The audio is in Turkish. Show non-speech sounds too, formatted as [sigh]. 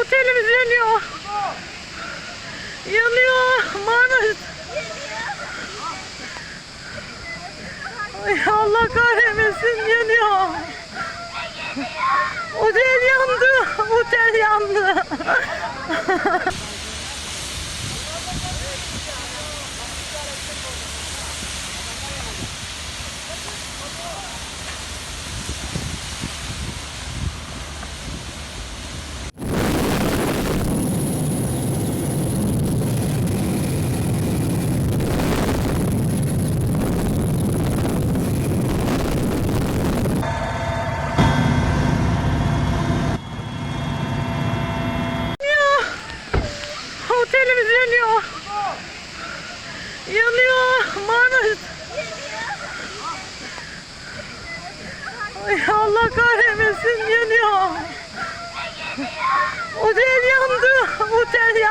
Otelimiz yanıyor. Yanıyor. Marmaris. Ay Allah kahretmesin yanıyor. Otel yandı. Otel yandı. [laughs] Yanıyor. Otelimiz yanıyor. Yanıyor. Marmaris. Ay Allah kahretmesin yanıyor. Otel yandı. Otel yandı.